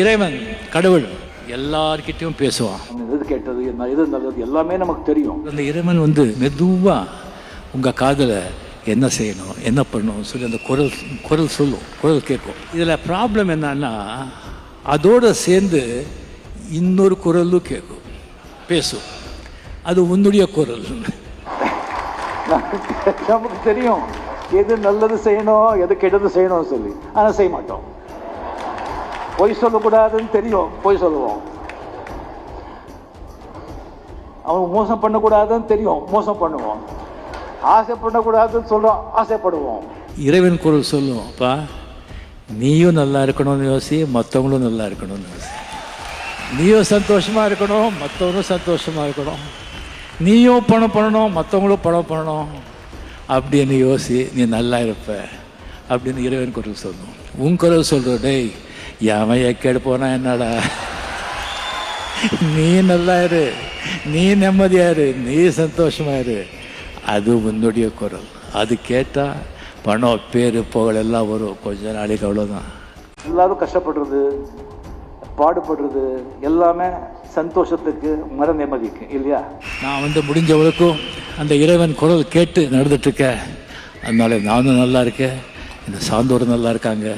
இறைவன் கடவுள் எல்லார்கிட்டயும் பேசுவான். எது கெட்டது என்ன எது நல்லது எல்லாமே நமக்கு தெரியும். அந்த இறைவன் வந்து மெதுவா உங்க காதுல என்ன செய்யணும் என்ன பண்ணணும் சொல்லி அந்த குரல் குரல் சொல்லும் குரல் கேட்கும். இதுல ப்ராப்ளம் என்னன்னா அதோட சேர்ந்து இன்னொரு குரலும் கேட்கும். பேசும். அது உன்னுடைய குரல். நமக்கு தெரியும். எது நல்லது செய்யணும் எது கெட்டது செய்யணும் சொல்லி. ஆனால் செய்ய மாட்டோம். பொய் சொல்லக்கூடாதுன்னு தெரியும். பொய் சொல்லுவோம். அவன் மோசம் பண்ணக்கூடாதுன்னு தெரியும். மோசம் பண்ணுவோம் ஆசைப்படக்கூடாதுன்னு சொல்றோம் ஆசைப்படுவோம். இறைவன் குரல் சொல்லும் அப்பா நீயும் நல்லா இருக்கணும்னு யோசி மற்றவங்களும் நல்லா இருக்கணும்னு யோசி. நீயும் சந்தோஷமா இருக்கணும் மற்றவங்களும் சந்தோஷமா இருக்கணும். நீயும் பணம் பண்ணணும் மற்றவங்களும் பணம் பண்ணணும். அப்படின்னு யோசி நீ நல்லா இருப்ப. அப்படின்னு இறைவன் குரல் சொல்லணும் உன் குரல் சொல்கிற டேய் எவன் எக்கேடு போனா என்னடா? நீ நல்லா இரு. நீ நிம்மதியா இரு. நீ சந்தோஷமா இரு. அது உன்னுடைய குரல். அது கேட்டா பணம் பேரு புகழ் எல்லாம் வரும். கொஞ்ச நாளைக்கு அவ்வளோதான் எல்லாரும் கஷ்டப்படுறது பாடுபடுறது எல்லாமே சந்தோஷத்துக்கு மன நிம்மதிக்கு இல்லையா? நான் வந்து முடிஞ்சவளுக்கும் அந்த இறைவன் குரல் கேட்டு நடந்துட்டு இருக்கேன். அதனால நானும் நல்லா இருக்கேன். இந்த சார்ந்தோரும் நல்லா இருக்காங்க.